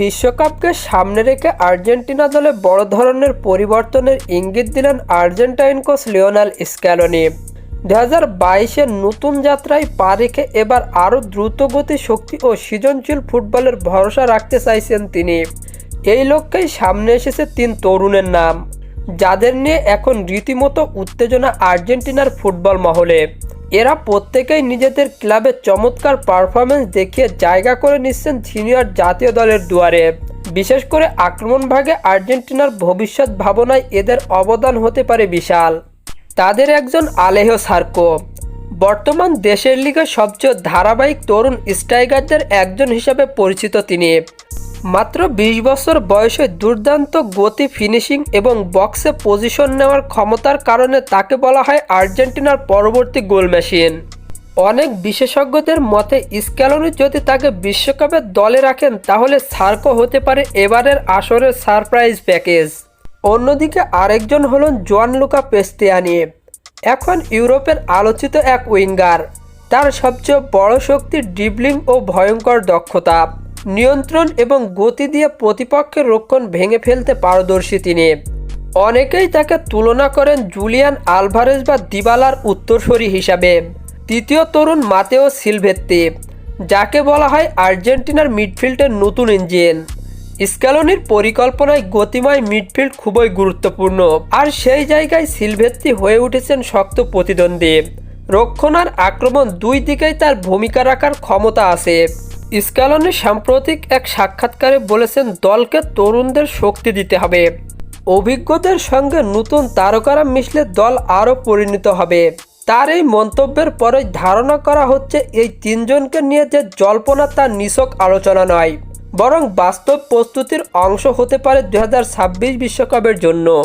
বিশ্বকাপকে সামনে রেখে আর্জেন্টিনা দলে বড় ধরনের পরিবর্তনের ইঙ্গিত দিলেন আর্জেন্টাইন কোচ লিওনাল স্ক্যালোনি। দু হাজার বাইশের নতুন যাত্রায় পা রেখে এবার আরও দ্রুতগতি শক্তি ও সৃজনশীল ফুটবলের ভরসা রাখতে চাইছেন তিনি। এই লক্ষ্যেই সামনে এসেছে তিন তরুণের নাম, যাদের নিয়ে এখন রীতিমতো উত্তেজনা আর্জেন্টিনার ফুটবল মহলে। এরা প্রত্যেকেই নিজেদের ক্লাবে চমৎকার পারফরমেন্স দেখিয়ে জায়গা করে নিচ্ছেন সিনিয়র জাতীয় দলের দুয়ারে। বিশেষ করে আক্রমণ ভাগে আর্জেন্টিনার ভবিষ্যৎ ভাবনায় এদের অবদান হতে পারে বিশাল। তাদের একজন আলেহ সার্কো। বর্তমান দেশের লিগে সবচেয়ে ধারাবাহিক তরুণ স্ট্রাইকারদের একজন হিসেবে পরিচিত তিনি। মাত্র বিশ বছর বয়সে দুর্দান্ত গতি ফিনিশিং এবং বক্সে পজিশন নেওয়ার ক্ষমতার কারণে তাকে বলা হয় আর্জেন্টিনার পরবর্তী গোল মেশিন। অনেক বিশেষজ্ঞদের মতে, স্ক্যালোনি যদি তাকে বিশ্বকাপের দলে রাখেন, তাহলে সার্কো হতে পারে এবারের আসরের সারপ্রাইজ প্যাকেজ। অন্যদিকে আরেকজন হলেন জোয়ান লুকা পেস্তিয়ানি। এখন ইউরোপের আলোচিত এক উইঙ্গার। তার সবচেয়ে বড় শক্তি ড্রিবলিং ও ভয়ঙ্কর দক্ষতা। নিয়ন্ত্রণ এবং গতি দিয়ে প্রতিপক্ষের রক্ষণ ভেঙে ফেলতে পারদর্শী তিনি। অনেকেই তাকে তুলনা করেন জুলিয়ান আলভারেজ বা দিবালার উত্তরসূরি হিসাবে। তৃতীয় তরুণ মাতেও সিলভেত্তি, যাকে বলা হয় আর্জেন্টিনার মিডফিল্ডের নতুন ইঞ্জিন। স্ক্যালোনির পরিকল্পনায় গতিময় মিডফিল্ড খুবই গুরুত্বপূর্ণ। আর সেই জায়গায় সিলভেত্তি হয়ে উঠেছেন শক্ত প্রতিদ্বন্দ্বী। রক্ষণার আক্রমণ দুই দিকেই তার ভূমিকা রাখার ক্ষমতা আছে। স্ক্যালোনি সাম্প্রতিক এক সাক্ষাৎকারে বলেছেন, দলকে তরুণদের শক্তি দিতে হবে। অভিজ্ঞদের সঙ্গে নতুন তারকারা মিশলে দল আরও পরিণত হবে। তার এই মন্তব্যের পরে ধারণা করা হচ্ছে, এই তিনজনকে নিয়ে যে জল্পনা তার নিছক আলোচনা নয়, বরং বাস্তব প্রস্তুতির অংশ হতে পারে দু বিশ্বকাপের জন্য।